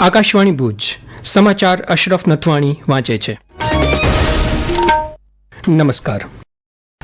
આકાશવાણી ભુજ. સમાચાર અશરફ નથવાણી વાંચે છે. નમસ્કાર.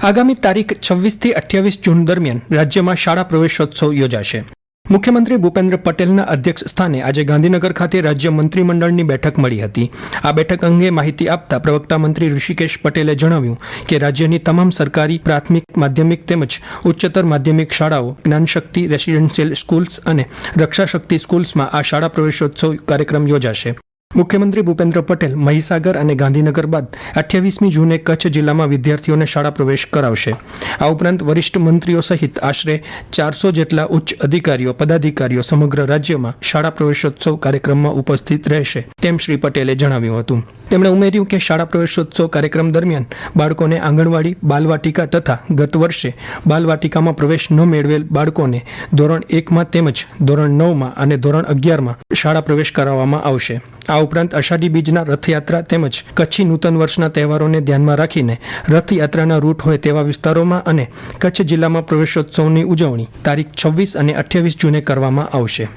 આગામી તારીખ છવ્વીસથી અઠ્યાવીસ જૂન દરમિયાન રાજ્યમાં શાળા પ્રવેશોત્સવ યોજાશે. મુખ્યમંત્રી ભૂપેન્દ્ર પટેલના અધ્યક્ષ સ્થાને આજે ગાંધીનગર ખાતે રાજ્ય મંત્રીમંડળની બેઠક મળી હતી. આ બેઠક અંગે માહિતી આપતા પ્રવક્તા મંત્રી ઋષિકેશ પટેલે જણાવ્યું કે રાજ્યની તમામ સરકારી, પ્રાથમિક, માધ્યમિક તેમજ ઉચ્ચતર માધ્યમિક શાળાઓ, જ્ઞાનશક્તિ, રેસિડેન્શિયલ સ્કૂલ્સ અને રક્ષાશક્તિ સ્કૂલ્સમાં આ શાળા પ્રવેશોત્સવ કાર્યક્રમ યોજાશે. મુખ્યમંત્રી ભૂપેન્દ્ર પટેલ મહીસાગર અને ગાંધીનગર બાદ અઠ્યાવીસમી જૂને કચ્છ જિલ્લામાં વિદ્યાર્થીઓને શાળા પ્રવેશ કરાવશે. આ ઉપરાંત વરિષ્ઠ મંત્રીઓ સહિત આશરે ચારસો જેટલા ઉચ્ચ અધિકારીઓ, પદાધિકારીઓ સમગ્ર રાજ્યમાં શાળા પ્રવેશોત્સવ કાર્યક્રમમાં ઉપસ્થિત રહેશે, તેમ શ્રી પટેલે જણાવ્યું હતું. તેમણે ઉમેર્યું કે શાળા પ્રવેશોત્સવ કાર્યક્રમ દરમિયાન બાળકોને આંગણવાડી, બાલવાટિકા તથા ગત વર્ષે બાલવાટિકામાં પ્રવેશ ન મેળવેલ બાળકોને ધોરણ એકમાં તેમજ ધોરણ નવમાં અને ધોરણ અગિયારમાં શાળા પ્રવેશ કરાવવામાં આવશે. આ ઉપરાંત અષાઢી બીજના રથયાત્રા તેમજ કચ્છી નૂતન વર્ષના તહેવારોને ધ્યાનમાં રાખીને રથયાત્રાના રૂટ હોય તેવા વિસ્તારોમાં અને કચ્છ જિલ્લામાં પ્રવેશોત્સવની ઉજવણી તારીખ છવ્વીસ અને અઠ્યાવીસ જૂને કરવામાં આવશે.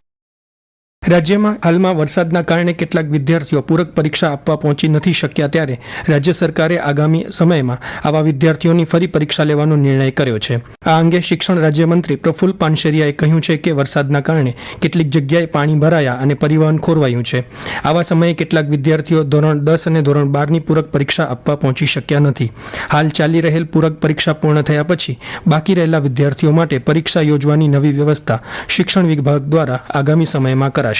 રાજ્યમાં હાલમાં વરસાદના કારણે કેટલાક વિદ્યાર્થીઓ પૂરક પરીક્ષા આપવા પહોંચી નથી શક્યા ત્યારે રાજ્ય સરકારે આગામી સમયમાં આવા વિદ્યાર્થીઓની ફરી પરીક્ષા લેવાનો નિર્ણય કર્યો છે. આ અંગે શિક્ષણ રાજ્યમંત્રી પ્રફુલ પાનશેરિયાએ કહ્યું છે કે વરસાદના કારણે કેટલીક જગ્યાએ પાણી ભરાયા અને પરિવહન ખોરવાયું છે. આવા સમયે કેટલાક વિદ્યાર્થીઓ ધોરણ દસ અને ધોરણ બારની પૂરક પરીક્ષા આપવા પહોંચી શક્યા નથી. હાલ ચાલી રહેલ પૂરક પરીક્ષા પૂર્ણ થયા પછી બાકી રહેલા વિદ્યાર્થીઓ માટે પરીક્ષા યોજવાની નવી વ્યવસ્થા શિક્ષણ વિભાગ દ્વારા આગામી સમયમાં કરાશે.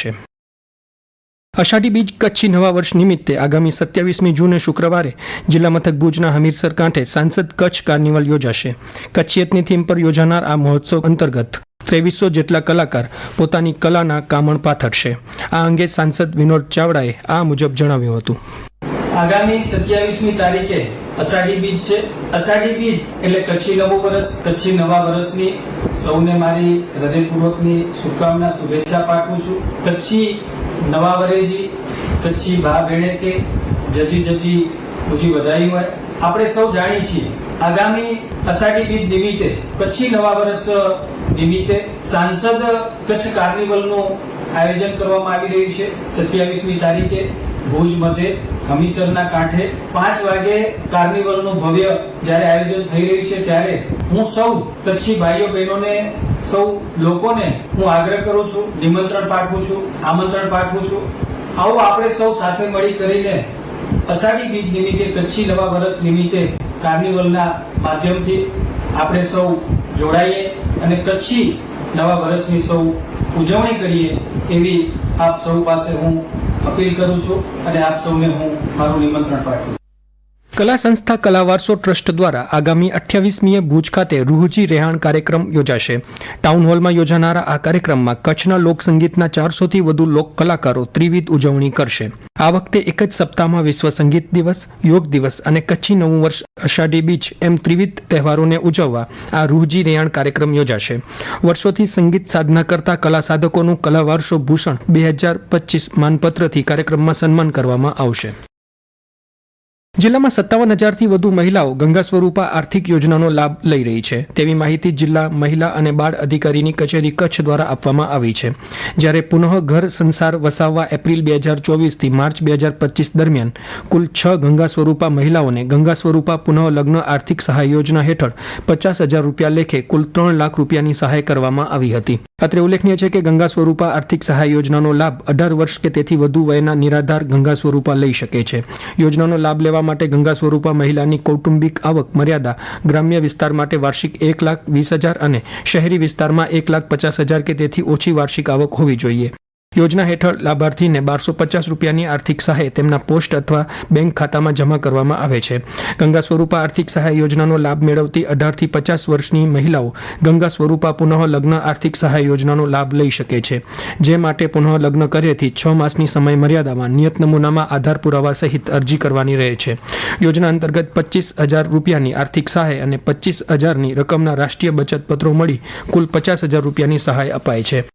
અષાઢી બીજ કચ્છી નવા વર્ષ નિમિત્તે આગામી સત્યાવીસમી જૂને શુક્રવારે જિલ્લા મથક ભુજના હમીરસર કાંઠે સાંસદ કચ્છ કાર્નિવલ યોજાશે. કચ્છિયતની થીમ પર યોજાનાર આ મહોત્સવ અંતર્ગત ત્રેવીસો જેટલા કલાકાર પોતાની કલાના કામણ પાથરશે. આ અંગે સાંસદ વિનોદ ચાવડાએ આ મુજબ જણાવ્યું હતું. આગામી સત્યાવીસમી તારીખે અષાઢી બીજ છે. અષાઢી બીજ એટલે કચ્છી નવું વર્ષ, કચ્છી નવા વર્ષની સૌને મારી હૃદયપૂર્વકની શુભકામના, શુભેચ્છા પાઠવું છું. કચ્છી નવા વરેજી કચ્છી ભા બેણે કે જજી જજી પૂજી વધાઈ હોય. આપણે સૌ જાણીએ છીએ, આગામી અષાઢી બીજ નિમિત્તે, કચ્છી નવા વર્ષ નિમિત્તે સાંસદ કચ્છ કાર્નિવલનું આયોજન કરવામાં આવી રહ્યું છે. સત્યાવીસમી તારીખે ભુજ મધ્યે હમીસરના કાંઠે પાંચ વાગે કાર્નિવલનું ભવ્ય જ્યારે આયોજન થઈ રહ્યું છે ત્યારે હું સૌ કચ્છી ભાઈઓ બહેનોને, સૌ લોકોને હું આગ્રહ કરું છું, નિમંત્રણ પાઠવું છું, આમંત્રણ પાઠવું છું. આવો આપણે સૌ સાથે મળી કરીને અષાઢી બીજ નિમિત્તે, કચ્છી નવા વર્ષ નિમિત્તે કાર્નિવલના માધ્યમથી આપણે સૌ જોડાઈએ અને કચ્છી નવા વર્ષની સૌ ઉજવણી કરીએ એવી આપ સૌ પાસે હું અપીલ કરું છું અને આપ સૌને હું મારું નિમંત્રણ પાઠવું કલા સંસ્થા કલા વારસો ટ્રસ્ટ દ્વારા આગામી અઠ્યાવીસમીએ ભુજ ખાતે રૂહજી રેહાણ કાર્યક્રમ યોજાશે. ટાઉન હોલમાં યોજાનારા આ કાર્યક્રમમાં કચ્છના લોકસંગીતના ચારસોથી વધુ લોક કલાકારો ત્રિવિધ ઉજવણી કરશે. આ વખતે એક જ સપ્તાહમાં વિશ્વ સંગીત દિવસ, યોગ દિવસ અને કચ્છી નવું વર્ષ અષાઢી બીચ એમ ત્રિવિધ તહેવારોને ઉજવવા આ રૂહજી રેહાણ કાર્યક્રમ યોજાશે. વર્ષોથી સંગીત સાધના કરતા કલા સાધકોનું કલા ભૂષણ બે હજાર પચીસ માનપત્રથી કાર્યક્રમમાં સન્માન કરવામાં આવશે. જિલ્લામાં સત્તાવન હજારથી વધુ મહિલાઓ ગંગા સ્વરૂપા આર્થિક યોજનાનો લાભ લઈ રહી છે. તેવી માહિતી જિલ્લા મહિલા અને બાળ અધિકારીની કચેરી કચ્છ દ્વારા આપવામાં આવી છે. જ્યારે પુનઃ ઘર સંસાર વસાવવા એપ્રિલ બે હજાર ચોવીસથી માર્ચ બે હજાર પચીસ દરમિયાન કુલ છ ગંગા સ્વરૂપા મહિલાઓને ગંગા સ્વરૂપા પુનઃ લગ્ન આર્થિક સહાય યોજના હેઠળ પચાસ હજાર રૂપિયા લેખે કુલ ત્રણ લાખ રૂપિયાની સહાય કરવામાં આવી હતી. અત્રે ઉલ્લેખનીય છે કે ગંગા સ્વરૂપા આર્થિક સહાય યોજનાનો લાભ અઢાર વર્ષ કે તેથી વધુ વયના નિરાધાર ગંગા સ્વરૂપા લઈ શકે છે. યોજનાનો લાભ લેવા માટે ગંગા સ્વરૂપા મહિલાની કૌટુંબિક આવક મર્યાદા ગ્રામ્ય વિસ્તાર માટે વાર્ષિક એક લાખ વીસ હજાર અને શહેરી વિસ્તારમાં એક લાખ પચાસ હજાર કે તેથી ઓછી વાર્ષિક આવક હોવી જોઈએ. યોજના હેઠળ લાભાર્થીને બારસો પચાસ રૂપિયાની આર્થિક સહાય તેમના પોસ્ટ અથવા બેંક ખાતામાં જમા કરવામાં આવે છે. ગંગા સ્વરૂપા આર્થિક સહાય યોજનાનો લાભ મેળવતી અઢારથી પચાસ વર્ષની મહિલાઓ ગંગા સ્વરૂપા પુનઃ લગ્ન આર્થિક સહાય યોજનાનો લાભ લઈ શકે છે. જે માટે પુનઃ લગ્ન કર્યેથી છ માસની સમય મર્યાદામાં નિયત નમૂનામાં આધાર પુરાવા સહિત અરજી કરવાની રહે છે. યોજના અંતર્ગત પચીસ હજાર રૂપિયાની આર્થિક સહાય અને પચીસ હજારની રકમના રાષ્ટ્રીય બચત પત્રો મળી કુલ પચાસ હજાર રૂપિયાની સહાય અપાય છે.